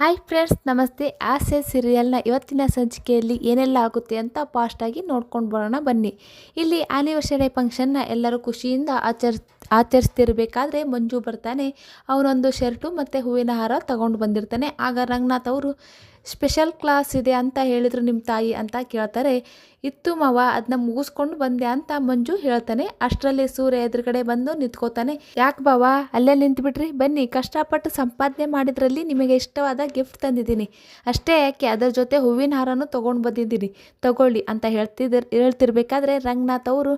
Hi friends, ನಮಸ್ತೆ. ಆಸೆ ಸೀರಿಯಲ್ನ ಇವತ್ತಿನ ಸಂಚಿಕೆಯಲ್ಲಿ ಏನೆಲ್ಲ ಆಗುತ್ತೆ ಅಂತ ಫಾಸ್ಟಾಗಿ ನೋಡ್ಕೊಂಡು ಬರೋಣ ಬನ್ನಿ. ಇಲ್ಲಿ ಆನಿವರ್ಸರಿ ಫಂಕ್ಷನ್ನ ಎಲ್ಲರೂ ಖುಷಿಯಿಂದ ಆಚರಿಸ್ ಆಚರಿಸ್ತಿರ್ಬೇಕಾದ್ರೆ ಮಂಜು ಬರ್ತಾನೆ, ಅವನೊಂದು ಶರ್ಟು ಮತ್ತು ಹೂವಿನ ಹಾರ ತಗೊಂಡು ಬಂದಿರ್ತಾನೆ. ಆಗ ರಂಗನಾಥ್ ಅವರು, ಸ್ಪೆಷಲ್ ಕ್ಲಾಸ್ ಇದೆ ಅಂತ ಹೇಳಿದ್ರು ನಿಮ್ಮ ತಾಯಿ ಅಂತ ಕೇಳ್ತಾರೆ. ಇತ್ತು ಮಾವ ಅದನ್ನ ಮುಗಿಸ್ಕೊಂಡು ಬಂದೆ ಅಂತ ಮಂಜು ಹೇಳ್ತಾನೆ. ಅಷ್ಟರಲ್ಲಿ ಸೂರ್ಯ ಎದುರುಗಡೆ ಬಂದು ನಿಂತ್ಕೋತಾನೆ. ಯಾಕೆ ಬಾವ ಅಲ್ಲೇ ನಿಂತ್ಬಿಟ್ರಿ? ಬನ್ನಿ, ಕಷ್ಟಪಟ್ಟು ಸಂಪಾದನೆ ಮಾಡಿದ್ರಲ್ಲಿ ನಿಮಗೆ ಇಷ್ಟವಾದ ಗಿಫ್ಟ್ ತಂದಿದ್ದೀನಿ. ಅಷ್ಟೇ ಯಾಕೆ, ಅದರ ಜೊತೆ ಹೂವಿನ ಹಾರನೂ ತೊಗೊಂಡು ಬಂದಿದ್ದೀನಿ. ತಗೊಳ್ಳಿ ಅಂತ ಹೇಳ್ತಿದ್ದ ಹೇಳ್ತಿರ್ಬೇಕಾದ್ರೆ ರಂಗನಾಥ್ ಅವರು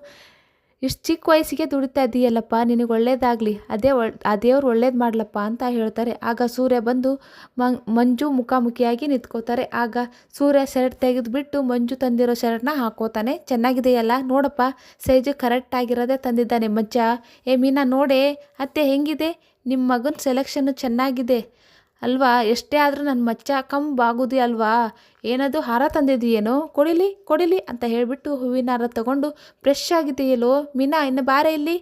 ಇಷ್ಟು ಚಿಕ್ಕ ವಯಸ್ಸಿಗೆ ದುಡಿತಾ ಇದೀಯಲ್ಲಪ್ಪ, ನಿನಗೆ ಒಳ್ಳೇದಾಗಲಿ, ಅದೇ ಒಳ್, ಆ ದೇವ್ರು ಒಳ್ಳೇದು ಮಾಡ್ಲಪ್ಪ ಅಂತ ಹೇಳ್ತಾರೆ. ಆಗ ಸೂರ್ಯ ಬಂದು ಮಂಜು ಮುಖಾಮುಖಿಯಾಗಿ ನಿಂತ್ಕೋತಾರೆ. ಆಗ ಸೂರ್ಯ ಶರ್ಟ್ ತೆಗೆದುಬಿಟ್ಟು ಮಂಜು ತಂದಿರೋ ಶರ್ಟ್ನ ಹಾಕೋತಾನೆ. ಚೆನ್ನಾಗಿದೆಯಲ್ಲ, ನೋಡಪ್ಪ, ಸೈಜ್ ಕರೆಕ್ಟ್ ಆಗಿರೋದೇ ತಂದಿದ್ದಾನೆ ಮಜ್ಜ. ಏ ಮೀನಾ, ನೋಡೆ, ಅತ್ತೆ ಹೆಂಗಿದೆ? ನಿಮ್ಮ ಮಗನ ಸೆಲೆಕ್ಷನ್ನು ಚೆನ್ನಾಗಿದೆ. ಅಲ್ವಾ? ಎಷ್ಟೇ ಆದರೂ ನನ್ನ ಮಚ್ಚ ಕಂಬಾಗುದಿ ಅಲ್ವಾ? ಏನದು ಹಾರ ತಂದಿದೆಯೇನೋ ಕೊಡಿಲಿ ಕೊಡಿಲಿ ಅಂತ ಹೇಳಿಬಿಟ್ಟು ಹೂವಿನ ಹಾರ ತಗೊಂಡು ಫ್ರೆಶ್ ಆಗಿದೆಯಲ್ಲೋ ಮೀನಾ, ಇನ್ನು ಬಾರೆ ಇಲ್ಲಿ?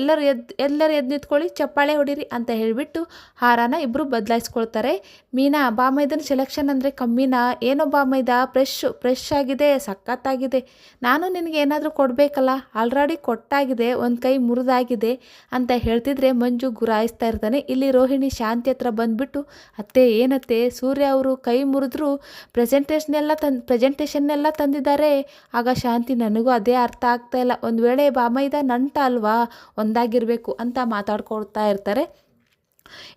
ಎಲ್ಲರೂ ಎದ್ದು ಎಲ್ಲರೂ ಎದ್ದು ನಿಂತ್ಕೊಳ್ಳಿ ಚಪ್ಪಾಳೆ ಹೊಡೀರಿ ಅಂತ ಹೇಳಿಬಿಟ್ಟು ಹಾರನ ಇಬ್ಬರು ಬದಲಾಯಿಸ್ಕೊಳ್ತಾರೆ. ಮೀನಾ, ಬಾಮೈದನ ಸೆಲೆಕ್ಷನ್ ಅಂದರೆ ಕಮ್ಮಿನಾ? ಏನೋ ಬಾಮೈದ ಫ್ರೆಶ್ ಫ್ರೆಶ್ ಆಗಿದೆ, ಸಖತ್ತಾಗಿದೆ. ನಾನು ನಿನಗೆ ಏನಾದರೂ ಕೊಡಬೇಕಲ್ಲ? ಆಲ್ರೆಡಿ ಕೊಟ್ಟಾಗಿದೆ, ಒಂದು ಕೈ ಮುರಿದಾಗಿದೆ ಅಂತ ಹೇಳ್ತಿದ್ರೆ ಮಂಜು ಗುರಾಯಿಸ್ತಾ ಇರ್ತಾನೆ. ಇಲ್ಲಿ ರೋಹಿಣಿ ಶಾಂತಿ ಹತ್ರ ಬಂದುಬಿಟ್ಟು, ಅತ್ತೆ, ಏನತ್ತೆ? ಸೂರ್ಯ ಅವರು ಕೈ ಮುರಿದ್ರು ಪ್ರೆಸೆಂಟೇಷನ್ನೆಲ್ಲ ತಂದು ಪ್ರೆಸೆಂಟೇಷನ್ನೆಲ್ಲ ತಂದಿದ್ದಾರೆ. ಆಗ ಶಾಂತಿ, ನನಗೂ ಅದೇ ಅರ್ಥ ಆಗ್ತಾ ಇಲ್ಲ. ಒಂದು ವೇಳೆ ಬಾಮೈದ ನಂಟ ಅಲ್ವಾ? ಒಂದಾಗಿರಬೇಕು ಅಂತ ಮಾತಾಡ್ಕೊಳ್ತಾ ಇರ್ತಾರೆ.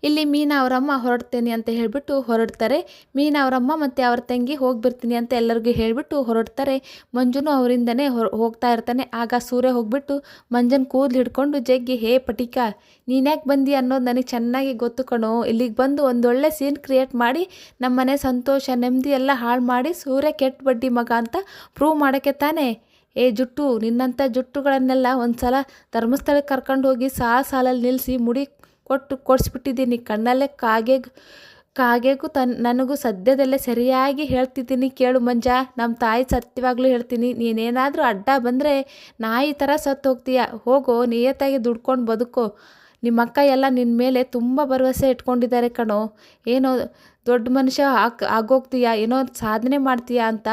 ಇಲ್ಲಿ ಮೀನಾ ಅವರಮ್ಮ ಹೊರಡ್ತೇನೆ ಅಂತ ಹೇಳಿಬಿಟ್ಟು ಹೊರಡ್ತಾರೆ. ಮೀನಾ ಅವರಮ್ಮ ಮತ್ತು ಅವ್ರ ತಂಗಿ ಹೋಗಿ ಬರ್ತೀನಿ ಅಂತ ಎಲ್ಲರಿಗೂ ಹೇಳಿಬಿಟ್ಟು ಹೊರಡ್ತಾರೆ. ಮಂಜುನು ಅವರಿಂದನೇ ಹೊರ ಹೋಗ್ತಾ ಇರ್ತಾನೆ. ಆಗ ಸೂರ್ಯ ಹೋಗ್ಬಿಟ್ಟು ಮಂಜನ್ ಕೂದಲು ಹಿಡ್ಕೊಂಡು ಜಗ್ಗಿ, ಹೇ ಪಟಿಕ, ನೀನ್ಯಾಕೆ ಬಂದಿ ಅನ್ನೋದು ನನಗೆ ಚೆನ್ನಾಗಿ ಗೊತ್ತು ಕಣೋ. ಇಲ್ಲಿಗೆ ಬಂದು ಒಂದೊಳ್ಳೆ ಸೀನ್ ಕ್ರಿಯೇಟ್ ಮಾಡಿ, ನಮ್ಮನೆ ಸಂತೋಷ ನೆಮ್ಮದಿ ಎಲ್ಲ ಹಾಳು ಮಾಡಿ ಸೂರ್ಯ ಕೆಟ್ಟ ಬಡ್ಡಿ ಮಗ ಅಂತ ಪ್ರೂವ್ ಮಾಡೋಕ್ಕೆ ತಾನೇ? ಏ ಜುಟ್ಟು, ನಿನ್ನಂಥ ಜುಟ್ಟುಗಳನ್ನೆಲ್ಲ ಒಂದು ಸಲ ಧರ್ಮಸ್ಥಳಕ್ಕೆ ಕರ್ಕೊಂಡು ಹೋಗಿ ಸಾಲ ಸಾಲಲ್ಲಿ ನಿಲ್ಲಿಸಿ ಮುಡಿ ಕೊಟ್ಟು ಕೊಡಿಸ್ಬಿಟ್ಟಿದ್ದೀನಿ ಕಣ್ಣಲ್ಲೇ ಕಾಗೆ ಕಾಗೆಗೂ ತನ್, ನನಗೂ ಸದ್ಯದಲ್ಲೇ ಸರಿಯಾಗಿ ಹೇಳ್ತಿದ್ದೀನಿ ಕೇಳು ಮಂಜ. ನಮ್ಮ ತಾಯಿ ಸತ್ಯವಾಗ್ಲೂ ಹೇಳ್ತೀನಿ, ನೀನೇನಾದರೂ ಅಡ್ಡ ಬಂದರೆ ನಾಯಿ ಥರ ಸತ್ತು ಹೋಗ್ತೀಯ ಹೋಗೋ, ನಿಯತ್ತಾಗಿ ದುಡ್ಕೊಂಡು ಬದುಕೋ. ನಿಮ್ಮಕ್ಕ ಎಲ್ಲ ನಿನ್ನ ಮೇಲೆ ತುಂಬ ಭರವಸೆ ಇಟ್ಕೊಂಡಿದ್ದಾರೆ ಕಣೋ. ಏನೋ ದೊಡ್ಡ ಮನುಷ್ಯ ಆಕ್ ಆಗೋಗ್ತೀಯಾ? ಏನೋ ಸಾಧನೆ ಮಾಡ್ತೀಯಾ ಅಂತ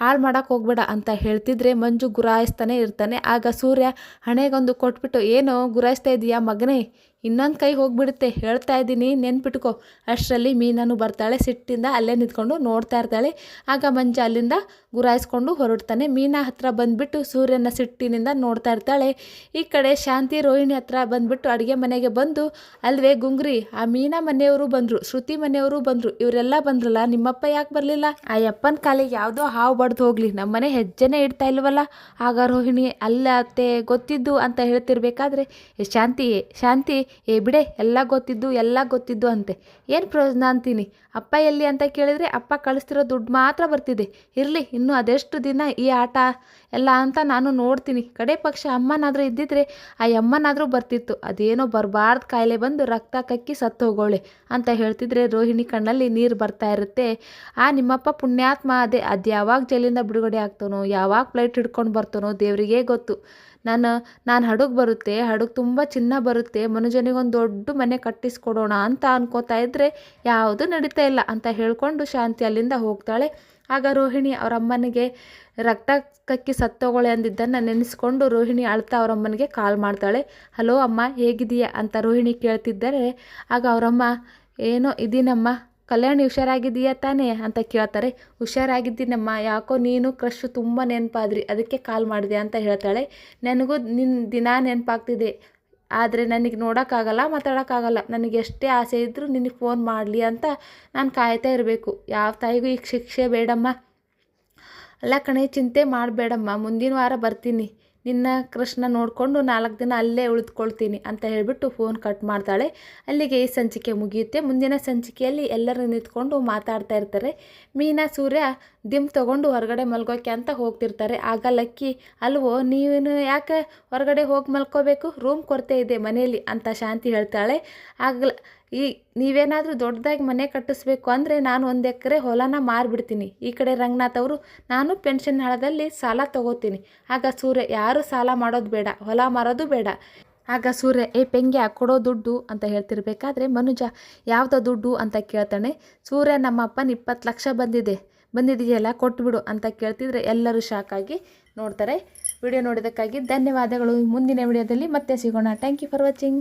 ಹಾಳು ಮಾಡೋಕೆ ಹೋಗ್ಬೇಡ ಅಂತ ಹೇಳ್ತಿದ್ರೆ ಮಂಜು ಗುರಾಯಿಸ್ತಾನೆ ಇರ್ತಾನೆ. ಆಗ ಸೂರ್ಯ ಹಣೆಗೊಂದು ಕೊಟ್ಬಿಟ್ಟು, ಏನೋ ಗುರಾಯಿಸ್ತಾ ಇದೀಯಾ ಮಗನೇ? ಇನ್ನೊಂದು ಕೈ ಹೋಗ್ಬಿಡುತ್ತೆ. ಹೇಳ್ತಾ ಇದ್ದೀನಿ, ನೆನ್ಪಿಟ್ಕೋ. ಅಷ್ಟರಲ್ಲಿ ಮೀನನು ಬರ್ತಾಳೆ. ಸಿಟ್ಟಿಂದ ಅಲ್ಲೇ ನಿಂತ್ಕೊಂಡು ನೋಡ್ತಾ ಇರ್ತಾಳೆ. ಆಗ ಮಂಜ ಅಲ್ಲಿಂದ ಗುರಾಯಿಸ್ಕೊಂಡು ಹೊರಡ್ತಾನೆ. ಮೀನಾ ಹತ್ರ ಬಂದುಬಿಟ್ಟು ಸೂರ್ಯನ ಸಿಟ್ಟಿನಿಂದ ನೋಡ್ತಾ ಇರ್ತಾಳೆ. ಈ ಕಡೆ ಶಾಂತಿ ರೋಹಿಣಿ ಹತ್ರ ಬಂದುಬಿಟ್ಟು ಅಡುಗೆ ಮನೆಗೆ ಬಂದು, ಅಲ್ವೇ ಗುಂಗ್ರಿ, ಆ ಮೀನಾ ಮನೆಯವರು ಬಂದರು, ಶ್ರುತಿ ಮನೆಯವರು ಬಂದರು. ಇವರೆಲ್ಲ ಬಂದ್ರಲ್ಲ, ನಿಮ್ಮಪ್ಪ ಯಾಕೆ ಬರಲಿಲ್ಲ? ಆ ಅಪ್ಪನ ಕಾಲಿಗೆ ಯಾವುದೋ ಹಾವು ಬಡ್ದು ಹೋಗ್ಲಿ, ನಮ್ಮನೆ ಹೆಜ್ಜೆನೇ ಇಡ್ತಾ ಇಲ್ವಲ್ಲ? ಆಗ ರೋಹಿಣಿ, ಅಲ್ಲ ಅತ್ತೆ, ಗೊತ್ತಿದ್ದು ಅಂತ ಹೇಳ್ತಿರ್ಬೇಕಾದ್ರೆ ಶಾಂತಿ ಶಾಂತಿ, ಏ ಬಿಡೆ, ಎಲ್ಲ ಗೊತ್ತಿದ್ದು ಎಲ್ಲ ಗೊತ್ತಿದ್ದು ಅಂತೆ. ಏನು ಪ್ರಯೋಜನ ಅಂತೀನಿ? ಅಪ್ಪ ಎಲ್ಲಿ ಅಂತ ಕೇಳಿದರೆ ಅಪ್ಪ ಕಳಿಸ್ತಿರೋ ದುಡ್ಡು ಮಾತ್ರ ಬರ್ತಿದೆ. ಇರಲಿ, ಇನ್ನೂ ಅದೆಷ್ಟು ದಿನ ಈ ಆಟ ಎಲ್ಲ ಅಂತ ನಾನು ನೋಡ್ತೀನಿ. ಕಡೆ ಪಕ್ಷ ಅಮ್ಮನಾದರೂ ಇದ್ದಿದ್ರೆ ಆ ಅಮ್ಮನಾದರೂ ಬರ್ತಿತ್ತು. ಅದೇನೋ ಬರಬಾರ್ದು ಕಾಯಿಲೆ ಬಂದು ರಕ್ತ ಕಕ್ಕಿ ಸತ್ತು ಹೋಗೋಳೆ ಅಂತ ಹೇಳ್ತಿದ್ರೆ ರೋಹಿಣಿ ಕಣ್ಣಲ್ಲಿ ನೀರು ಬರ್ತಾ ಇರುತ್ತೆ. ಆ ನಿಮ್ಮಪ್ಪ ಪುಣ್ಯಾತ್ಮ ಅದೇ, ಅದು ಯಾವಾಗ ಜೈಲಿಂದ ಬಿಡುಗಡೆ ಆಗ್ತಾನೋ, ಯಾವಾಗ ಫ್ಲೈಟ್ ಹಿಡ್ಕೊಂಡು ಬರ್ತಾನೋ ದೇವರಿಗೆ ಗೊತ್ತು. ನಾನು ನಾನು ಹಡಗು ಬರುತ್ತೆ, ಹಡಗು ತುಂಬ ಚಿನ್ನ ಬರುತ್ತೆ, ಮನುಜನಿಗೊಂದು ದೊಡ್ಡ ಮನೆ ಕಟ್ಟಿಸ್ಕೊಡೋಣ ಅಂತ ಅನ್ಕೋತಾ ಇದ್ದರೆ ಯಾವುದೂ ನಡೀತಾ ಇಲ್ಲ ಅಂತ ಹೇಳಿಕೊಂಡು ಶಾಂತಿ ಅಲ್ಲಿಂದ ಹೋಗ್ತಾಳೆ. ಆಗ ರೋಹಿಣಿ ಅವರ ಅಮ್ಮನಿಗೆ ರಕ್ತ ಕಕ್ಕಿ ಸತ್ತೋಗೊಳೆ ಅಂದಿದ್ದನ್ನು ನೆನೆಸ್ಕೊಂಡು ರೋಹಿಣಿ ಅಳ್ತಾ ಅವರಮ್ಮನಿಗೆ ಕಾಲ್ ಮಾಡ್ತಾಳೆ. ಹಲೋ ಅಮ್ಮ ಹೇಗಿದೆಯಾ ಅಂತ ರೋಹಿಣಿ ಕೇಳ್ತಿದ್ದರೆ, ಆಗ ಅವರಮ್ಮ, ಏನೋ ಇದೀನಮ್ಮ ಕಲ್ಯಾಣಿ ಹುಷಾರಾಗಿದ್ದೀಯಾ ತಾನೇ ಅಂತ ಕೇಳ್ತಾರೆ. ಹುಷಾರಾಗಿದ್ದೀನಮ್ಮ, ಯಾಕೋ ನೀನು ಕ್ರಶ್ ತುಂಬ ನೆನಪಾದ್ರಿ, ಅದಕ್ಕೆ ಕಾಲ್ ಮಾಡಿದೆ ಅಂತ ಹೇಳ್ತಾಳೆ. ನನಗೂ ನಿನ್ನ ದಿನ ನೆನಪಾಗ್ತಿದೆ, ಆದರೆ ನನಗೆ ನೋಡೋಕ್ಕಾಗಲ್ಲ, ಮಾತಾಡೋಕ್ಕಾಗಲ್ಲ. ನನಗೆ ಎಷ್ಟೇ ಆಸೆ ಇದ್ದರೂ ನಿನಗೆ ಫೋನ್ ಮಾಡಲಿ ಅಂತ ನಾನು ಕಾಯ್ತಾ ಇರಬೇಕು. ಯಾವ ತಾಯಿಗೂ ಈಗ ಶಿಕ್ಷೆ ಬೇಡಮ್ಮ. ಅಲ್ಲ ಕಣೆ, ಚಿಂತೆ ಮಾಡಬೇಡಮ್ಮ. ಮುಂದಿನ ವಾರ ಬರ್ತೀನಿ. ನಿನ್ನ ಕೃಷ್ಣ ನೋಡಿಕೊಂಡು ನಾಲ್ಕು ದಿನ ಅಲ್ಲೇ ಉಳಿದುಕೊಳ್ತೀನಿ ಅಂತ ಹೇಳಿಬಿಟ್ಟು ಫೋನ್ ಕಟ್ ಮಾಡ್ತಾಳೆ. ಅಲ್ಲಿಗೆ ಈ ಸಂಚಿಕೆ ಮುಗಿಯುತ್ತೆ. ಮುಂದಿನ ಸಂಚಿಕೆಯಲ್ಲಿ ಎಲ್ಲರೂ ನಿಂತ್ಕೊಂಡು ಮಾತಾಡ್ತಾ ಇರ್ತಾರೆ. ಮೀನಾ, ಸೂರ್ಯ ದಿಮ್ ತಗೊಂಡು ಹೊರಗಡೆ ಮಲ್ಗೋಕೆ ಅಂತ ಹೋಗ್ತಿರ್ತಾರೆ. ಆಗ ಲಕ್ಕಿ, ಅಲ್ವೋ, ನೀನು ಯಾಕೆ ಹೊರಗಡೆ ಹೋಗಿ ಮಲ್ಕೋಬೇಕು? ರೂಮ್ ಕೊರತೆ ಇದೆ ಮನೆಯಲ್ಲಿ, ಅಂತ ಶಾಂತಿ ಹೇಳ್ತಾಳೆ. ಆಗ ಈ ನೀವೇನಾದರೂ ದೊಡ್ಡದಾಗಿ ಮನೆ ಕಟ್ಟಿಸ್ಬೇಕು ಅಂದರೆ ನಾನು ಒಂದು ಎಕರೆ ಹೊಲನ ಮಾರಿಬಿಡ್ತೀನಿ. ಈ ಕಡೆ ರಂಗನಾಥ್ ಅವರು, ನಾನು ಪೆನ್ಷನ್ ಹಣದಲ್ಲಿ ಸಾಲ ತಗೋತೀನಿ. ಆಗ ಸೂರ್ಯ, ಯಾರು ಸಾಲ ಮಾಡೋದು ಬೇಡ. ಹೊಲ ಮಾರೋದು ಬೇಡ. ಆಗ ಸೂರ್ಯ, ಏ ಪೆಂಗೆ ಕೊಡೋ ದುಡ್ಡು ಅಂತ ಹೇಳ್ತಿರ್ಬೇಕಾದ್ರೆ, ಮನುಜ, ಯಾವ್ದು ದುಡ್ಡು ಅಂತ ಕೇಳ್ತಾನೆ. ಸೂರ್ಯ ನಮ್ಮ ಅಪ್ಪನ ಇಪ್ಪತ್ತು ಲಕ್ಷ ಬಂದಿದೆ. ಬಂದಿದೆಯಲ್ಲ, ಕೊಟ್ಬಿಡು ಅಂತ ಕೇಳ್ತಿದ್ರೆ ಎಲ್ಲರೂ ಶಾಕ್ ಆಗಿ ನೋಡ್ತಾರೆ. ವಿಡಿಯೋ ನೋಡಿದ್ದಕ್ಕಾಗಿ ಧನ್ಯವಾದಗಳು. ಮುಂದಿನ ವಿಡಿಯೋದಲ್ಲಿ ಮತ್ತೆ ಸಿಗೋಣ. Thank you for watching